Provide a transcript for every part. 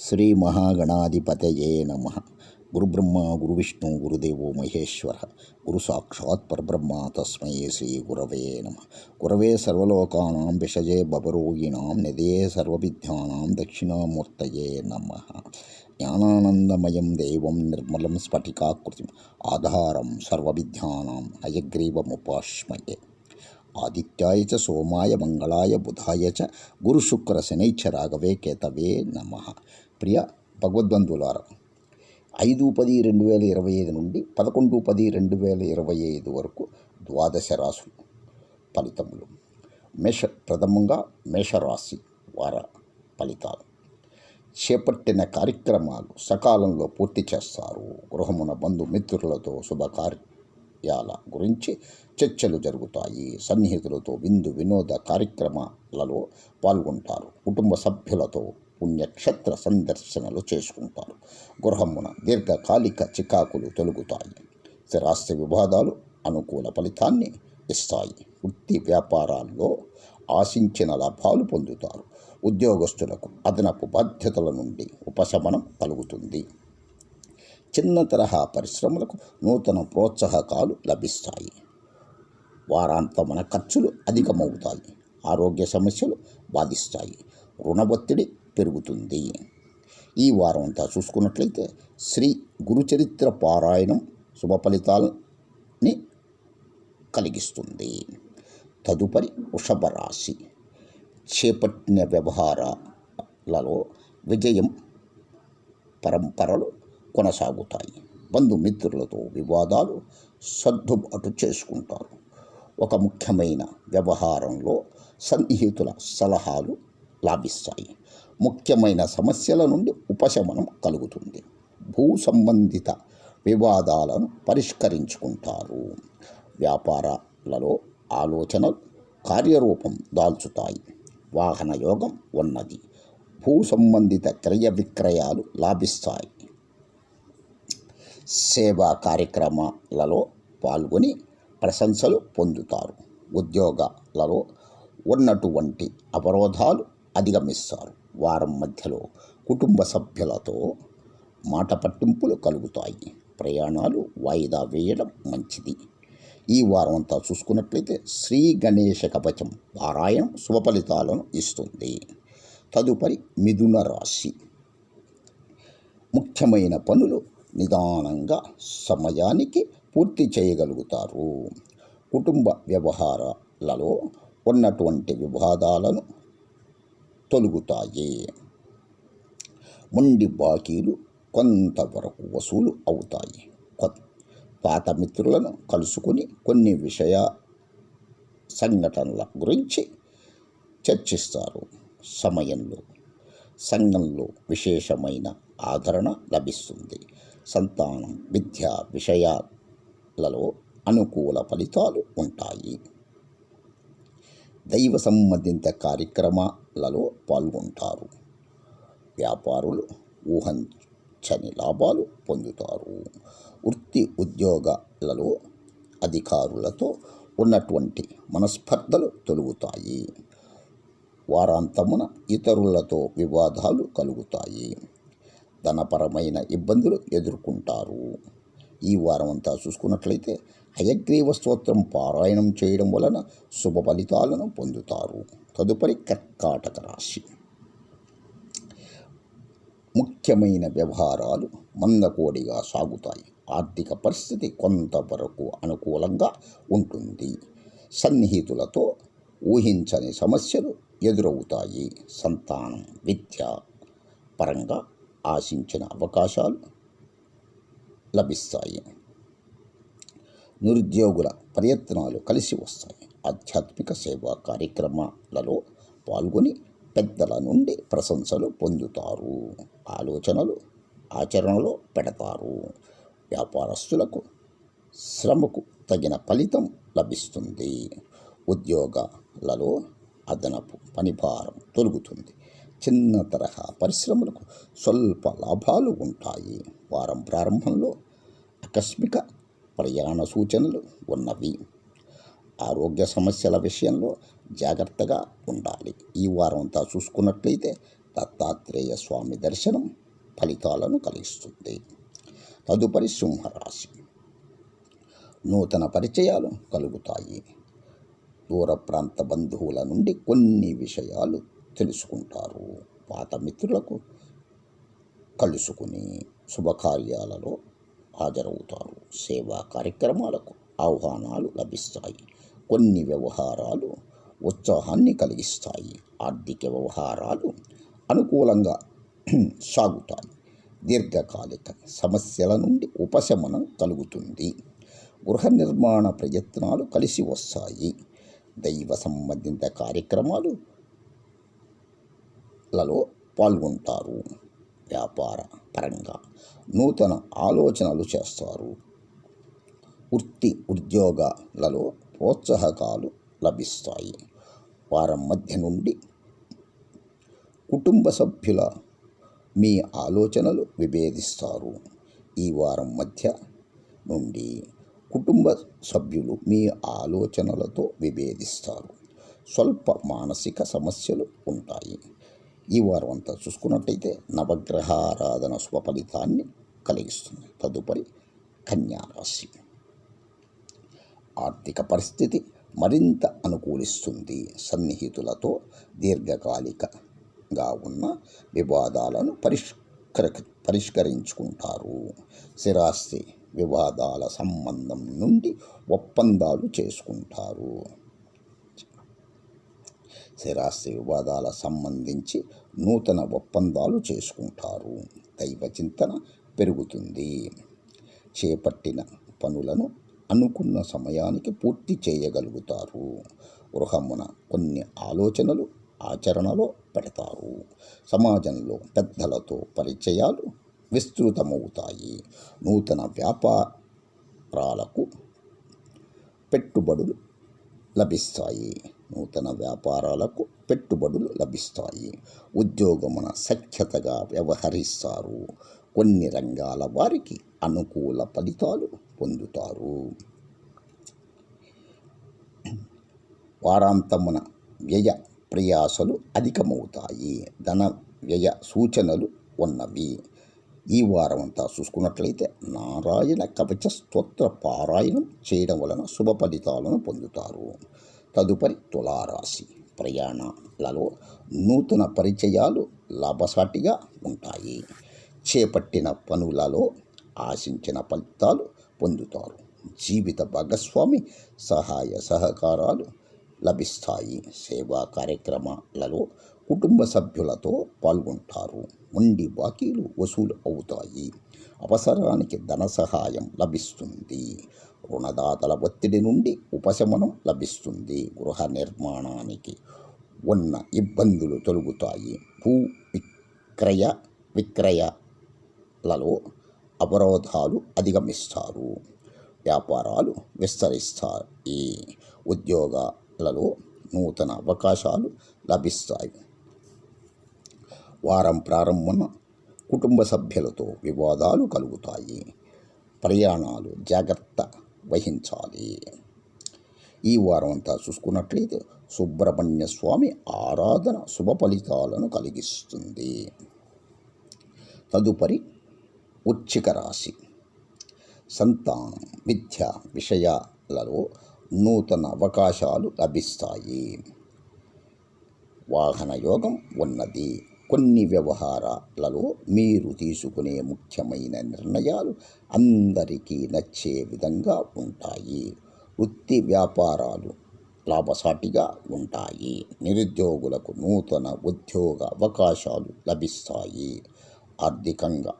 శ్రీ మహాగణాధిపతయే నమ. గురుబ్రహ్మ గురువిష్ణు గురుదేవో మహేశ్వర. గురు సాక్షాత్ పరబ్రహ్మ తస్మై శ్రీ గురవే నమ. గురవే సర్వలోకానాం విషజే బబరోగిణాం నిదే సర్వవిద్యానాం దక్షిణామూర్తయే నమ. జ్ఞానానందమయం దేవం నిర్మలం స్ఫటికాకృతిం ఆధారం సర్వవిద్యానాం హయగ్రీవముపాస్మయే ఆదిత్యాయ చ సోమాయ మంగళాయ బుధాయ చ గురు శుక్ర రాఘవే కేతవే నమ. ప్రియ భగవద్బంధులారా ఐదు పది రెండు వేల ఇరవై ఐదు నుండి పదకొండు పది రెండు వేల ఇరవై ఐదు వరకు ద్వాదశ రాశులు ఫలితములు. మేష ప్రథమంగా మేషరాశి వార ఫలితాలు. చేపట్టిన కార్యక్రమాలు సకాలంలో పూర్తి చేస్తారు. గృహమున బంధుమిత్రులతో శుభకార్యాల గురించి చర్చలు జరుగుతాయి. సన్నిహితులతో విందు వినోద కార్యక్రమాలలో పాల్గొంటారు. కుటుంబ సభ్యులతో పుణ్యక్షేత్ర సందర్శనలు చేసుకుంటారు. గృహమున దీర్ఘకాలిక చికాకులు తొలుగుతాయి. స్థిరాస్తి వివాదాలు అనుకూల ఫలితాన్ని ఇస్తాయి. వృత్తి వ్యాపారాల్లో ఆశించిన లాభాలు పొందుతారు. ఉద్యోగస్తులకు అదనపు బాధ్యతల నుండి ఉపశమనం కలుగుతుంది. చిన్న తరహా పరిశ్రమలకు నూతన ప్రోత్సాహకాలు లభిస్తాయి. వారాంతమున ఖర్చులు అధికమవుతాయి. ఆరోగ్య సమస్యలు బాధిస్తాయి. రుణ ఒత్తిడి పెరుగుతుంది. ఈ వారం అంతా చూసుకున్నట్లయితే శ్రీ గురుచరిత్ర పారాయణం శుభ ఫలితాలని కలిగిస్తుంది. తదుపరి వృషభ రాశి. చేపట్టిన వ్యవహారాలలో విజయం పరంపరలు కొనసాగుతాయి. బంధుమిత్రులతో వివాదాలు సర్దుబాటు చేసుకుంటారు. ఒక ముఖ్యమైన వ్యవహారంలో సన్నిహితుల సలహాలు లాభిస్తాయి. ముఖ్యమైన సమస్యల నుండి ఉపశమనం కలుగుతుంది. భూ సంబంధిత వివాదాలను పరిష్కరించుకుంటారు. వ్యాపారాలలో ఆలోచనలు కార్యరూపం దాల్చుతాయి. వాహన యోగం ఉన్నది. భూ సంబంధిత క్రయ విక్రయాలు లాభిస్తాయి. సేవా కార్యక్రమాలలో పాల్గొని ప్రశంసలు పొందుతారు. ఉద్యోగాలలో ఉన్నటువంటి అవరోధాలు అధిగమిస్తారు. వారం మధ్యలో కుటుంబ సభ్యులతో మాట పట్టింపులు కలుగుతాయి. ప్రయాణాలు వాయిదా వేయడం మంచిది. ఈ వారం అంతా చూసుకున్నట్లయితే శ్రీ గణేశ కవచం పారాయణం శుభ ఫలితాలను ఇస్తుంది. తదుపరి మిథున రాశి. ముఖ్యమైన పనులు నిదానంగా సమయానికి పూర్తి చేయగలుగుతారు. కుటుంబ వ్యవహారాలలో ఉన్నటువంటి వివాదాలను తొలుగుతాయి. మొండి బాకీలు కొంతవరకు వసూలు అవుతాయి. పాత మిత్రులను కలుసుకుని కొన్ని విషయ సంఘటనల గురించి చర్చిస్తారు. సమయంలో సంఘంలో విశేషమైన ఆదరణ లభిస్తుంది. సంతానం విద్య విషయాలలో అనుకూల ఫలితాలు ఉంటాయి. దైవ సంబంధిత కార్యక్రమాలలో పాల్గొంటారు. వ్యాపారులు ఊహించని లాభాలు పొందుతారు. వృత్తి ఉద్యోగాలలో అధికారులతో ఉన్నటువంటి మనస్పర్ధలు తొలుగుతాయి. వారాంతమున ఇతరులతో వివాదాలు కలుగుతాయి. ధనపరమైన ఇబ్బందులు ఎదుర్కొంటారు. ఈ వారం అంతా చూసుకున్నట్లయితే హయగ్రీవ స్తోత్రం పారాయణం చేయడం వలన శుభ ఫలితాలను పొందుతారు. తదుపరి కర్కాటక రాశి. ముఖ్యమైన వ్యవహారాలు మందకోడిగా సాగుతాయి. ఆర్థిక పరిస్థితి కొంతవరకు అనుకూలంగా ఉంటుంది. సన్నిహితులతో ఊహించని సమస్యలు ఎదురవుతాయి. సంతానం విద్య పరంగా ఆశించిన అవకాశాలు లభిస్తాయి. నిరుద్యోగుల ప్రయత్నాలు కలిసి వస్తాయి. ఆధ్యాత్మిక సేవా కార్యక్రమాలలో పాల్గొని పెద్దల నుండి ప్రశంసలు పొందుతారు. ఆలోచనలు ఆచరణలో పెడతారు. వ్యాపారస్తులకు శ్రమకు తగిన ఫలితం లభిస్తుంది. ఉద్యోగాలలో అదనపు పనిభారం తొలుగుతుంది. చిన్న తరహా పరిశ్రమలకు స్వల్ప లాభాలు ఉంటాయి. వారం ప్రారంభంలో ఆకస్మిక ప్రయాణ సూచనలు ఉన్నవి. ఆరోగ్య సమస్యల విషయంలో జాగ్రత్తగా ఉండాలి. ఈ వారంతా చూసుకున్నట్లయితే దత్తాత్రేయ స్వామి దర్శనం ఫలితాలను కలిగిస్తుంది. తదుపరి సింహరాశి. నూతన పరిచయాలు కలుగుతాయి. దూర ప్రాంత బంధువుల నుండి కొన్ని విషయాలు తెలుసుకుంటారు. పాత మిత్రులకు కలుసుకుని శుభకార్యాలలో హాజరవుతారు. సేవా కార్యక్రమాలకు ఆహ్వానాలు లభిస్తాయి. కొన్ని వ్యవహారాలు ఉత్సాహాన్ని కలిగిస్తాయి. ఆర్థిక వ్యవహారాలు అనుకూలంగా సాగుతాయి. దీర్ఘకాలిక సమస్యల నుండి ఉపశమనం కలుగుతుంది. గృహ నిర్మాణ ప్రయత్నాలు కలిసి వస్తాయి. దైవ సంబంధిత కార్యక్రమాలు లలో పాల్గొంటారు. వ్యాపార పరంగా నూతన ఆలోచనలు చేస్తారు. వృత్తి ఉద్యోగాలలో ప్రోత్సాహకాలు లభిస్తాయి. వారం మధ్య నుండి కుటుంబ సభ్యుల మీ ఆలోచనలు విభేదిస్తారు. ఈ వారం మధ్య నుండి కుటుంబ సభ్యులు మీ ఆలోచనలతో విభేదిస్తారు. స్వల్ప మానసిక సమస్యలు ఉంటాయి. ఈ వారం అంతా చూసుకున్నట్టయితే నవగ్రహారాధన స్వఫలితాన్ని కలిగిస్తుంది. తదుపరి కన్యారాశి ఆర్థిక పరిస్థితి మరింత అనుకూలిస్తుంది. సన్నిహితులతో దీర్ఘకాలికగా ఉన్న వివాదాలను పరిష్కర పరిష్కరించుకుంటారు. స్థిరాస్తి వివాదాల సంబంధం నుండి ఒప్పందాలు చేసుకుంటారు. స్థిరాస్తి వివాదాల సంబంధించి నూతన ఒప్పందాలు చేసుకుంటారు. దైవ చింతన పెరుగుతుంది. చేపట్టిన పనులను అనుకున్న సమయానికి పూర్తి చేయగలుగుతారు. గృహమున కొన్ని ఆలోచనలు ఆచరణలో పెడతారు. సమాజంలో పెద్దలతో పరిచయాలు విస్తృతమవుతాయి. నూతన వ్యాపారాలకు పెట్టుబడులు లభిస్తాయి. నూతన వ్యాపారాలకు పెట్టుబడులు లభిస్తాయి. ఉద్యోగమున సఖ్యతగా వ్యవహరిస్తారు. కొన్ని రంగాల వారికి అనుకూల ఫలితాలు పొందుతారు. వారాంతమున వ్యయ ప్రయాసలు అధికమవుతాయి. ధన వ్యయ సూచనలు ఉన్నవి. ఈ వారం అంతా చూసుకున్నట్లయితే నారాయణ కవచ స్తోత్ర పారాయణం చేయడం వలన శుభ ఫలితాలను పొందుతారు. తదుపరి తులారాశి ప్రయాణాలలో నూతన పరిచయాలు లాభసాటిగా ఉంటాయి. చేపట్టిన పనులలో ఆశించిన ఫలితాలు పొందుతారు. జీవిత భాగస్వామి సహాయ సహకారాలు లభిస్తాయి. సేవా కార్యక్రమాలలో కుటుంబ సభ్యులతో పాల్గొంటారు. ఉండి బాకీలు వసూలు అవుతాయి. అవసరానికి ధన సహాయం లభిస్తుంది. రుణదాతల ఒత్తిడి నుండి ఉపశమనం లభిస్తుంది. గృహ నిర్మాణానికి ఉన్న ఇబ్బందులు తొలగుతాయి. భూ విక్రయ విక్రయలలో అవరోధాలు అధిగమిస్తారు. వ్యాపారాలు విస్తరిస్తాయి. ఉద్యోగాలలో నూతన అవకాశాలు లభిస్తాయి. వారం ప్రారంభన కుటుంబ సభ్యులతో వివాదాలు కలుగుతాయి. ప్రయాణాలు జాగ్రత్త వహించాలి. ఈ వారం అంతా చూసుకున్నట్లయితే సుబ్రహ్మణ్య స్వామి ఆరాధన శుభ ఫలితాలను కలిగిస్తుంది. తదుపరి ఉచ్చిక రాశి. సంతానం విద్య విషయాలలో నూతన అవకాశాలు లభిస్తాయి. వాహన యోగం ఉన్నది. కొన్ని వ్యవహారాలలో మీరు తీసుకునే ముఖ్యమైన నిర్ణయాలు అందరికీ నచ్చే విధంగా ఉంటాయి. వృత్తి వ్యాపారాలు లాభసాటిగా ఉంటాయి. నిరుద్యోగులకు నూతన ఉద్యోగ అవకాశాలు లభిస్తాయి. ఆర్థికంగా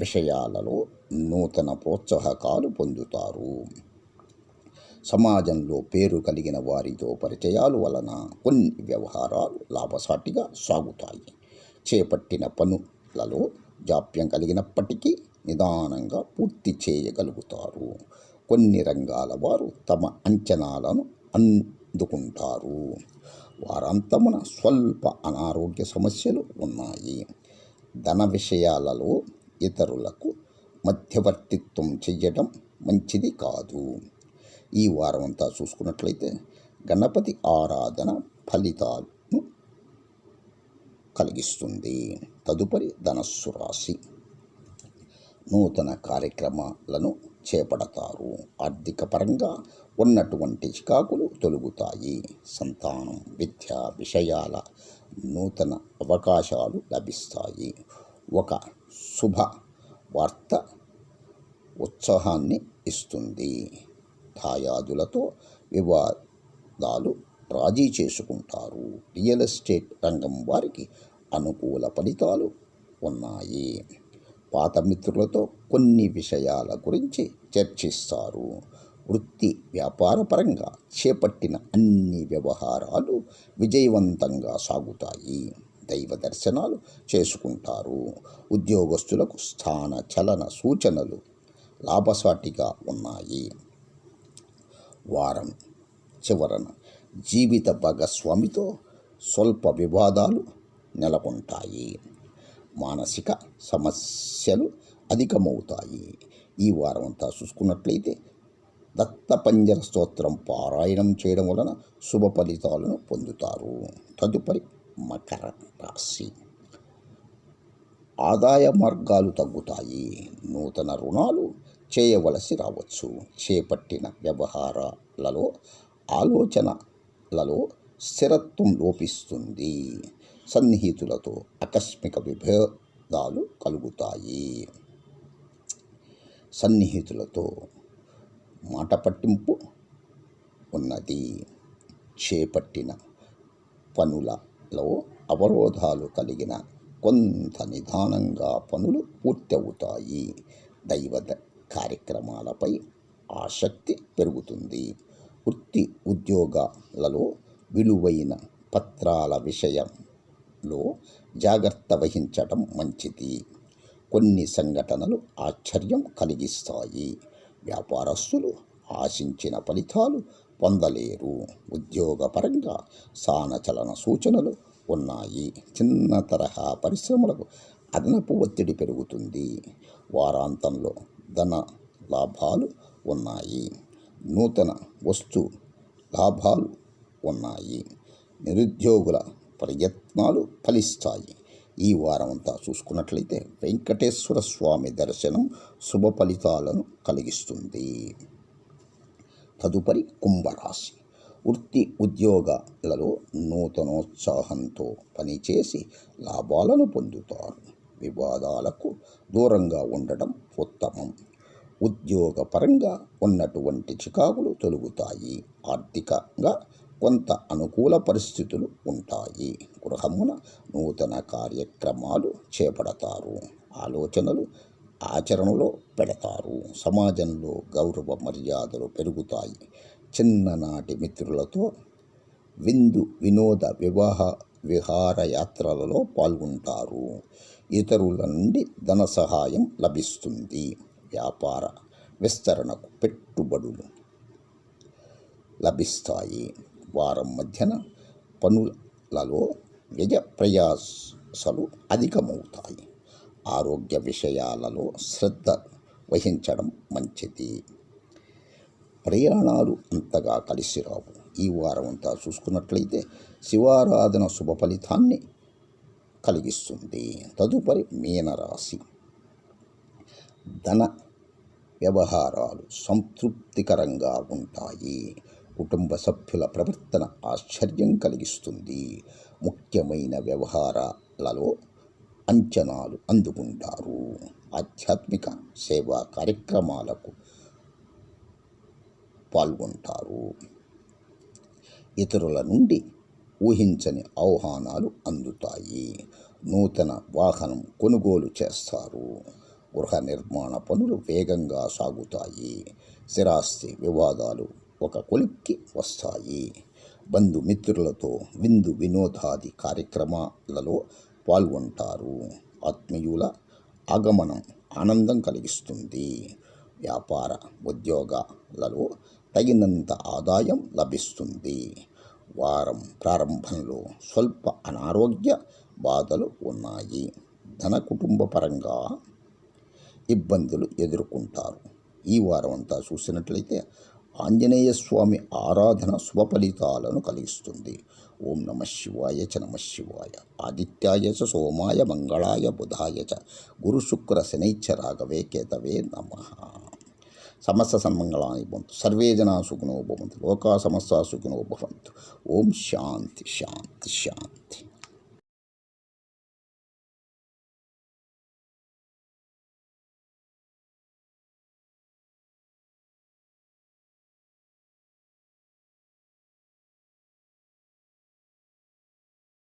విషయాలలో నూతన ప్రోత్సాహకాలు పొందుతారు. సమాజంలో పేరు కలిగిన వారితో పరిచయాలు వలన కొన్ని వ్యవహారాలు లాభసాటిగా సాగుతాయి. చేపట్టిన పనులలో జాప్యం కలిగినప్పటికీ నిదానంగా పూర్తి చేయగలుగుతారు. కొన్ని రంగాల వారు తమ అంచనాలను అందుకుంటారు. వారంతమున స్వల్ప అనారోగ్య సమస్యలు ఉన్నాయి. ధన విషయాలలో ఇతరులకు మధ్యవర్తిత్వం చెయ్యడం మంచిది కాదు. ఈ వారం అంతా చూసుకున్నట్లయితే గణపతి ఆరాధన ఫలితాలను కలిగిస్తుంది. తదుపరి ధనస్సు రాశి. నూతన కార్యక్రమాలను చేపడతారు. ఆర్థిక పరంగా ఉన్నటువంటి చికాకులు తొలుగుతాయి. సంతానం విద్య విషయాల నూతన అవకాశాలు లభిస్తాయి. ఒక శుభ వార్త ఉత్సాహాన్ని ఇస్తుంది. దాయాదులతో వివాదాలు రాజీ చేసుకుంటారు. రియల్ ఎస్టేట్ రంగం వారికి అనుకూల ఫలితాలు ఉన్నాయి. పాత మిత్రులతో కొన్ని విషయాల గురించి చర్చిస్తారు. వృత్తి వ్యాపారపరంగా చేపట్టిన అన్ని వ్యవహారాలు విజయవంతంగా సాగుతాయి. దైవ దర్శనాలు చేసుకుంటారు. ఉద్యోగస్తులకు స్థాన చలన సూచనలు లాభసాటిగా ఉన్నాయి. వారం. చివరన జీవిత భాగస్వామితో స్వల్ప వివాదాలు నెలకొంటాయి. మానసిక సమస్యలు అధికమవుతాయి. ఈ వారం అంతా చూసుకున్నట్లయితే దత్తపంజర స్తోత్రం పారాయణం చేయడం వలన శుభ ఫలితాలను పొందుతారు. తదుపరి మకర రాశి. ఆదాయ మార్గాలు తగ్గుతాయి. నూతన రుణాలు చేయవలసి రావచ్చు. చేపట్టిన వ్యవహారాలలో ఆలోచనలలో స్థిరత్వం లోపిస్తుంది. సన్నిహితులతో ఆకస్మిక విభేదాలు కలుగుతాయి. సన్నిహితులతో మాట పట్టింపు ఉన్నది. చేపట్టిన పనులలో అవరోధాలు కలిగిన కొంత నిదానంగా పనులు పూర్తవుతాయి. దైవ ద- కార్యక్రమాలపై ఆసక్తి పెరుగుతుంది. వృత్తి ఉద్యోగాలలో విలువైన పత్రాల విషయంలో జాగ్రత్త వహించటం మంచిది. కొన్ని సంఘటనలు ఆశ్చర్యం కలిగిస్తాయి. వ్యాపారస్తులు ఆశించిన ఫలితాలు పొందలేరు. ఉద్యోగపరంగా సానచలన సూచనలు ఉన్నాయి. చిన్న తరహా పరిశ్రమలకు అదనపు ఒత్తిడి పెరుగుతుంది. వారాంతంలో ధన లాభాలు ఉన్నాయి. నూతన వస్తు లాభాలు ఉన్నాయి. నిరుద్యోగుల ప్రయత్నాలు ఫలిస్తాయి. ఈ వారం అంతా చూసుకున్నట్లయితే వెంకటేశ్వర స్వామి దర్శనం శుభ ఫలితాలను కలిగిస్తుంది. తదుపరి కుంభరాశి. వృత్తి ఉద్యోగాలలో నూతనోత్సాహంతో పనిచేసి లాభాలను పొందుతారు. వివాదాలకు దూరంగా ఉండడం ఉత్తమం. ఉద్యోగపరంగా ఉన్నటువంటి చికాకులు తొలుగుతాయి. ఆర్థికంగా కొంత అనుకూల పరిస్థితులు ఉంటాయి. గృహమున నూతన కార్యక్రమాలు చేపడతారు. ఆలోచనలు ఆచరణలో పెడతారు. సమాజంలో గౌరవ మర్యాదలు పెరుగుతాయి. చిన్ననాటి మిత్రులతో విందు వినోద వివాహ విహారయాత్రలలో పాల్గొంటారు. ఇతరుల నుండి ధన సహాయం లభిస్తుంది. వ్యాపార విస్తరణకు పెట్టుబడులు లభిస్తాయి. వారం మధ్యన పనులలో వ్యయ ప్రయాసలు అధికమవుతాయి. ఆరోగ్య విషయాలలో శ్రద్ధ వహించడం మంచిది. ప్రయాణాలు అంతగా కలిసి రావు. ఈ వారం అంతా చూసుకున్నట్లయితే శివారాధన శుభ ఫలితాన్ని కలిగిస్తుంది. తదుపరి మీనరాశి. ధన వ్యవహారాలు సంతృప్తికరంగా ఉంటాయి. కుటుంబ సభ్యుల ప్రవర్తన ఆశ్చర్యం కలిగిస్తుంది. ముఖ్యమైన వ్యవహారాలలో అంచనాలు అందుకుంటారు. ఆధ్యాత్మిక సేవా కార్యక్రమాలకు పాల్గొంటారు. ఇతరుల నుండి ఊహించని ఆహ్వానాలు అందుతాయి. నూతన వాహనం కొనుగోలు చేస్తారు. గృహ నిర్మాణ పనులు వేగంగా సాగుతాయి. స్థిరాస్తి వివాదాలు ఒక కొలిక్కి వస్తాయి. బంధుమిత్రులతో విందు వినోదాది కార్యక్రమాలలో పాల్గొంటారు. ఆత్మీయుల ఆగమనం ఆనందం కలిగిస్తుంది. వ్యాపార ఉద్యోగాలలో తగినంత ఆదాయం లభిస్తుంది. వారం ప్రారంభంలో స్వల్ప అనారోగ్య బాధలు ఉన్నాయి. ధన కుటుంబ పరంగా ఇబ్బందులు ఎదుర్కొంటారు. ఈ వారం అంతా చూసినట్లయితే ఆంజనేయ స్వామి ఆరాధన శుభ ఫలితాలను కలిగిస్తుంది. ఓం నమ శివాయ చ నమ శివాయ. ఆదిత్యాయ చ సోమాయ మంగళాయ బుధాయ చ. గురు శుక్ర శనైచ్చ రాఘవే కేతవే నమ. సమస్త సన్మంగళాన్ని భవంతు సర్వే జనా సుఖినో భవంతు. లోకా సమస్త సుఖినో భవంతు. ఓం శాంతి శాంతి శాంతి.